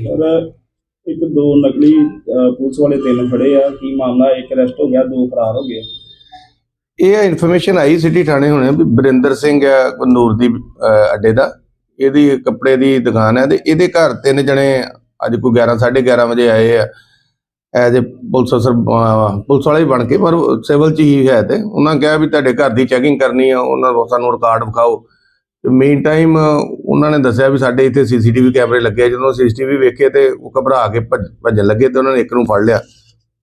Sir, ਇੱਕ ਦੋ ਨਕਲੀ ਪੁਲਿਸ ਵਾਲੇ ਤਿੰਨ ਫੜੇ ਆ। ਕੀ ਮਾਮਲਾ? ਇੱਕ ਅਰੈਸਟ ਹੋ ਗਿਆ, ਦੋ ਫਰਾਰ ਹੋ ਗਏ। ਇਹ ਇਨਫੋਰਮੇਸ਼ਨ ਆਈ ਸਿਟੀ ਥਾਣੇ ਹੁਣੇ ਵੀ ਬਰਿੰਦਰ ਸਿੰਘ ਹੈ ਕਨੂਰ ਦੀ ਅੱਡੇ ਦਾ। ਇਹਦੀ ਕੱਪੜੇ ਦੀ ਦੁਕਾਨ ਹੈ ਤੇ ਇਹਦੇ ਘਰ ਤਿੰਨ ਜਣੇ ਅੱਜ ਕੋਈ 11 11:30 ਵਜੇ ਆਏ ਆ। As a police officer police ਵਾਲੇ ਬਣ ਕੇ, ਪਰ ਸਿਵਲ ਚ ਹੀ ਹੈ ਤੇ। ਉਹਨਾਂ ਕਿਹਾ ਵੀ ਤੁਹਾਡੇ ਘਰ ਦੀ ਚੈਕਿੰਗ ਕਰਨੀ ਆ, ਉਹਨਾਂ ਨੂੰ ਸਾਨੂੰ ਰਿਕਾਰਡ ਵਿਖਾਓ। ਤੇ ਮੇਨ ਟਾਈਮ ਉਹਨਾਂ ਨੇ ਦੱਸਿਆ ਵੀ ਸਾਡੇ ਇੱਥੇ ਸੀਸੀਟੀਵੀ ਕੈਮਰੇ ਲੱਗੇ ਆ। ਜਦੋਂ ਸੀਸੀਟੀਵੀ ਵੇਖੇ ਤੇ ਉਹ ਘਬਰਾ ਕੇ ਭੱਜ- ਭੱਜਣ ਲੱਗੇ ਤੇ ਉਹਨਾਂ ਨੇ ਇੱਕ ਨੂੰ ਫੜ ਲਿਆ।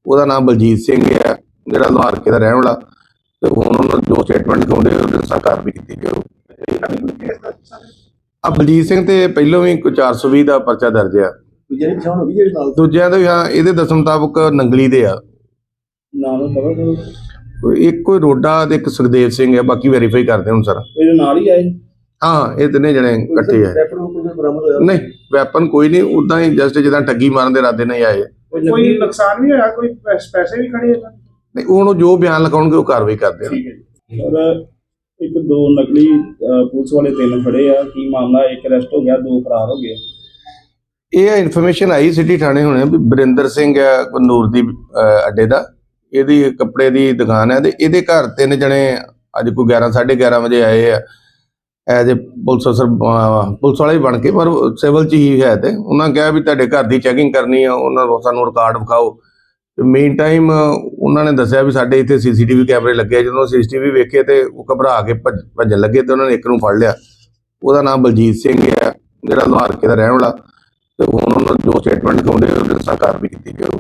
ਉਹਦਾ ਨਾਮ ਬਲਜੀਤ ਸਿੰਘ ਹੈ। ਜਿਹੜਾ ਲੋਹਾਰਕੇ ਦਾ ਰਹਿਣ ਵਾਲਾ। ਤੇ ਹੁਣ ਉਹਨਾਂ ਨੂੰ ਜੋ ਸਟੇਟਮੈਂਟ ਦਿਖਾਉਂਦੇ ਉਹਦੇ ਅਨੁਸਾਰ ਕਾਰਵਾਈ ਕੀਤੀ ਜਾਊ। ਆ ਬਲਜੀਤ ਸਿੰਘ ਤੇ ਪਹਿਲੋਂ ਵੀ ਕੋਈ 420 ਦਾ ਪਰਚਾ ਦਰਜ ਆ। ਜਿਹੜੀ ਪਛਾਣ ਹੋ ਗਈ ਜਿਹੜੀ ਨਾਲ? ਦੂਜਿਆਂ ਦੇ ਵੀ ਹਾਂ ਇਹਦੇ ਦੱਸਣ ਮੁਤਾਬਕ ਨੰਗਲੀ ਦੇ ਆ। ਕਰੋ ਕੋਈ ਇੱਕ ਕੋਈ ਰੋਡਾ ਤੇ ਇੱਕ ਸੁਖਦੇਵ ਸਿੰਘ ਹੈ। ਬਾਕੀ ਵੈਰੀਫਾਈ ਕਰਦੇ ਹੁਣ ਸਰ। ਇਹਦੇ ਨਾਲ ਹੀ ਆਏ। ਹਾਂ ਇਹ ਤਿੰਨੇ ਜਣੇ ਇਕੱਠੇ ਆ। ਰੈਪਰ ਨੂੰ ਕੋਈ ਬਰਾਮਦ ਹੋਇਆ? ਨਹੀਂ ਵੈਪਨ ਕੋਈ ਨਹੀਂ ਉਦਾਂ ਹੀ ਜਸਟ ਜਿੱਦਾਂ ਠੱਗੀ ਮਾਰਨ ਦੇ ਇਰਾਦੇ ਨਾਲ ਹੀ ਆਏ ਕੋਈ ਨੁਕਸਾਨ ਵੀ ਹੋਇਆ? ਕੋਈ ਪੈਸ- ਪੈਸੇ ਵੀ ਖੜੇ ਇਹਨਾਂ ਦੇ? ਨਹੀਂ ਹੁਣ ਉਹ ਜੋ ਬਿਆਨ ਲਿਖਾਉਣਗੇ ਉਹ ਕਾਰਵਾਈ ਕਰਦੇ ਆ। ਠੀਕ ਹੈ ਜੀ। ਸਰ ਇੱਕ ਦੋ ਨਕਲੀ ਅਹ, ਪੁਲਿਸ ਵਾਲੇ ਤਿੰਨ ਫੜੇ ਆ। ਕੀ ਮਾਮਲਾ? ਇੱਕ ਅਰੈਸਟ ਹੋ ਗਿਆ ਦੋ ਫਰਾਰ ਹੋ ਗਏ। ਇਹ ਇਨਫੋਰਮੇਸ਼ਨ ਆਈ ਸਿਟੀ ਥਾਣੇ ਹੁਣੇ ਵੀ ਬਰਿੰਦਰ ਸਿੰਘ ਹੈ ਕਨੂਰ ਦੀ ਅਹ, ਅੱਡੇ ਦਾ। ਇਹਦੀ ਕੱਪੜੇ ਦੀ ਦੁਕਾਨ ਹੈ ਤੇ ਇਹਦੇ ਘਰ ਤਿੰਨ ਜਣੇ ਅੱਜ ਕੋਈ 11 11:30 ਵਜੇ ਆਏ ਆ। As a police officer police ਵਾਲੇ ਬਣ ਕੇ, ਪਰ ਸਿਵਲ ਚ ਹੀ ਹੈ ਤੇ। ਉਹਨਾਂ ਕਿਹਾ ਵੀ ਤੁਹਾਡੇ ਘਰ ਦੀ ਚੈਕਿੰਗ ਕਰਨੀ ਆ, ਉਹਨਾਂ ਨੂੰ ਸਾਨੂੰ ਰਿਕਾਰਡ ਵਿਖਾਓ। ਮੇਨ ਟਾਈਮ ਉਹਨਾਂ ਨੇ ਦੱਸਿਆ ਵੀ ਸਾਡੇ ਇੱਥੇ ਸੀਸੀਟੀਵੀ ਕੈਮਰੇ ਲੱਗੇ ਜਦੋਂ ਸੀਸੀਟੀਵੀ ਵੇਖੇ ਤੇ ਉਹ ਘਬਰਾ ਕੇ ਭੱਜ- ਭੱਜਣ ਲੱਗੇ ਤੇ ਉਹਨਾਂ ਨੇ ਇੱਕ ਨੂੰ ਫੜ ਲਿਆ। ਉਹਦਾ ਨਾਮ ਬਲਜੀਤ ਸਿੰਘ ਹੈ, ਜਿਹੜਾ ਲੋਹਾਰਕੇ ਦਾ ਰਹਿਣ ਵਾਲਾ। ਤੇ ਹੁਣ ਉਹਨਾਂ ਨੂੰ ਜੋ ਸਟੇਟਮੈਂਟ ਦਿਖਾਉਂਦੇ ਉਹਦੇ ਅਨੁਸਾਰ ਕਾਰਵਾਈ ਕੀਤੀ ਜਾਊ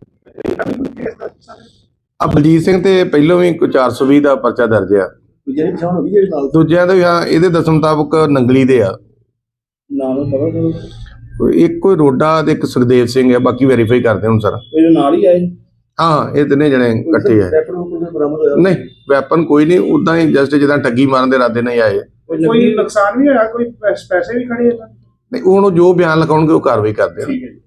ਆ ਬਲਜੀਤ ਸਿੰਘ ਤੇ ਪਹਿਲੋਂ ਵੀ ਕੋਈ 420 ਦਾ ਪਰਚਾ ਦਰਜ ਆ। ਜਿਹੜੀ ਪਛਾਣ ਹੋ ਗਈ ਜਿਹੜੀ ਨਾਲ? ਦੂਜਿਆਂ ਦੇ ਵੀ ਹਾਂ ਇਹਦੇ ਦੱਸਣ ਮੁਤਾਬਕ ਨੰਗਲੀ ਦੇ ਆ। ਨਾਮ ਪਤਾ ਕਰੋ। ਕੋਈ ਇੱਕ ਕੋਈ ਰੋਡਾ ਤੇ ਇੱਕ ਸੁਖਦੇਵ ਸਿੰਘ ਹੈ ਬਾਕੀ ਵੈਰੀਫਾਈ ਕਰਦੇ ਹੁਣ ਸਰ। ਇਹਦੇ ਨਾਲ ਹੀ ਆਏ? ਹਾਂ ਇਹ ਤਿੰਨੇ ਜਣੇ ਇਕੱਠੇ ਆ। ਰੈਪਰ ਨੂੰ ਕੋਈ ਬਰਾਮਦ ਹੋਇਆ? ਨਹੀਂ ਵੈਪਨ ਕੋਈ ਨਹੀਂ ਉਦਾਂ ਹੀ ਜਸਟ ਜਿੱਦਾਂ ਠੱਗੀ ਮਾਰਨ ਦੇ ਇਰਾਦੇ ਨਾਲ ਹੀ ਆਏ ਕੋਈ ਨੁਕਸਾਨ ਵੀ ਹੋਇਆ? ਕੋਈ ਪੈਸ- ਪੈਸੇ ਵੀ ਖੜੇ ਇਹਨਾਂ ਦੇ? ਨਹੀਂ ਹੁਣ ਉਹ ਜੋ ਬਿਆਨ ਲਿਖਾਉਣਗੇ ਉਹ ਕਾਰਵਾਈ ਕਰਦੇ ਆ। ਠੀਕ ਹੈ ਜੀ।